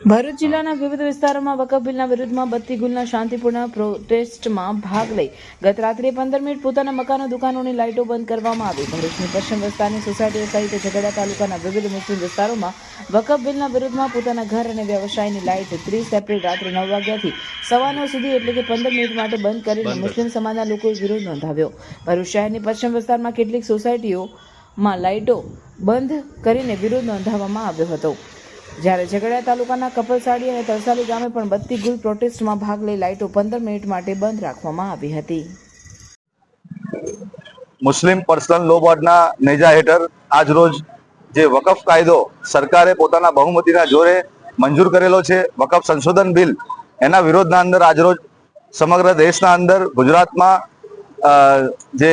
ભરૂચ જિલ્લાના વિવિધ વિસ્તારોમાં વકફ બિલના વિરુદ્ધમાં બત્તી ગુલના શાંતિપૂર્ણ પ્રોટેસ્ટમાં ભાગ લઈ ગત રાત્રે પંદર મિનિટ પોતાના મકાનો દુકાનોની લાઇટો બંધ કરવામાં આવી. ભરૂચની પશ્ચિમ વિસ્તારની સોસાયટીઓ સહિત ઝઘડા તાલુકાના વિવિધ મુસ્લિમ વિસ્તારોમાં વકફ બિલના વિરુદ્ધમાં પોતાના ઘર અને વ્યવસાયની લાઇટ ત્રીસ એપ્રિલ રાત્રે નવ વાગ્યાથી સવા નવ સુધી એટલે કે પંદર મિનિટ માટે બંધ કરીને મુસ્લિમ સમાજના લોકોએ વિરોધ નોંધાવ્યો. ભરૂચ શહેરની પશ્ચિમ વિસ્તારમાં કેટલીક સોસાયટીઓમાં લાઇટો બંધ કરીને વિરોધ નોંધાવવામાં આવ્યો હતો. જ્યારે ઝઘડિયા તાલુકાના કપલસાડી અને તરસાલી ગામે પણ બત્તી ગુલ પ્રોટેસ્ટમાં ભાગ લઈ લાઇટો પંદર મિનિટ માટે બંધ રાખવામાં આવી હતી. મુસ્લિમ પર્સનલ લો બોર્ડના નેજા હેઠળ આજરોજ જે વકફ કાયદો સરકારે પોતાના બહુમતીના જોરે મંજૂર કરેલો છે, વકફ સંશોધન બિલ, એના વિરોધના અંદર આજરોજ સમગ્ર દેશના અંદર ગુજરાતમાં જે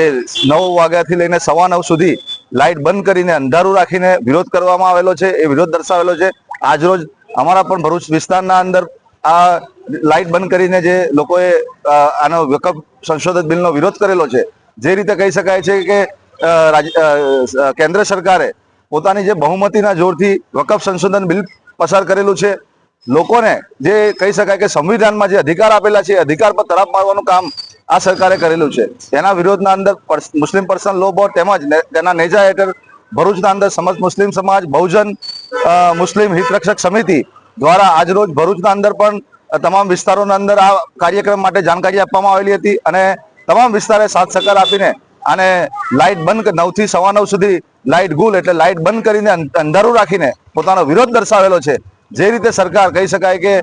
નવ વાગ્યાથી લઈને સવા નવ સુધી લાઇટ બંધ કરીને અંધારું રાખીને વિરોધ કરવામાં આવેલો છે, એ વિરોધ દર્શાવેલો છે. આજરોજ અમારા પણ ભરૂચ વિસ્તારના અંદર આ લાઇટ બંધ કરીને જે લોકોએ આનો વિકલ્પ સંશોધન બિલનો વિરોધ કરેલો છે, જે રીતે કહી શકાય છે કે રાજ- કેન્દ્ર સરકારે પોતાની જે બહુમતીના જોરથી વકફ સંશોધન બિલ પસાર કરેલું છે, લોકોને જે કહી શકાય કે સંવિધાનમાં જે અધિકાર આપેલા છે અધિકાર પર તરાપ મારવાનું કામ આ સરકારે કરેલું છે. તેના વિરોધના અંદર મુસ્લિમ પર્સનલ લો બોર્ડ તેમજ તેના નેજા હેઠળ ભરૂચના અંદર સમજ મુસ્લિમ સમાજ, બહુજન મુસ્લિમ હિતરક્ષક સમિતિ દ્વારા આજરોજ ભરૂચના અંદર પણ તમામ વિસ્તારોના અંદર આ કાર્યક્રમ માટે જાણકારી આપવામાં આવેલી હતી અને તમામ વિસ્તારે સાથ સહકાર આપીને અને લાઇટ બંધ નવથી સવા નવ સુધી લાઇટ ગુલ એટલે લાઇટ બંધ કરીને અંધારું રાખીને પોતાનો વિરોધ દર્શાવેલો છે. જે રીતે સરકાર કહી શકાય કે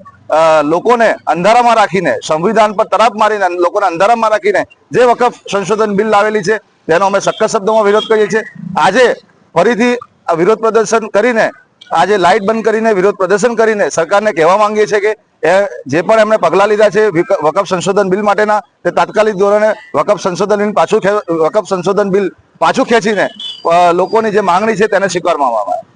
લોકોને અંધારામાં રાખીને, સંવિધાન પર તરાપ મારીને લોકોને અંધારામાં રાખીને જે વખત સંશોધન બિલ લાવેલી છે, તેનો અમે સખત શબ્દોમાં વિરોધ કરીએ છીએ. આજે ફરીથી વિરોધ પ્રદર્શન કરીને આજે લાઇટ બંધ કરીને, વિરોધ પ્રદર્શન કરીને સરકારને કહેવા માંગીએ છીએ કે જે પણ એમણે પગલાં લીધા છે વકફ સંશોધન બિલ માટેના, તે તાત્કાલિક ધોરણે વકફ સંશોધન પાછું વકફ સંશોધન બિલ પાછું ખેંચીને લોકોની જે માંગણી છે તેને સ્વીકારવામાં આવે.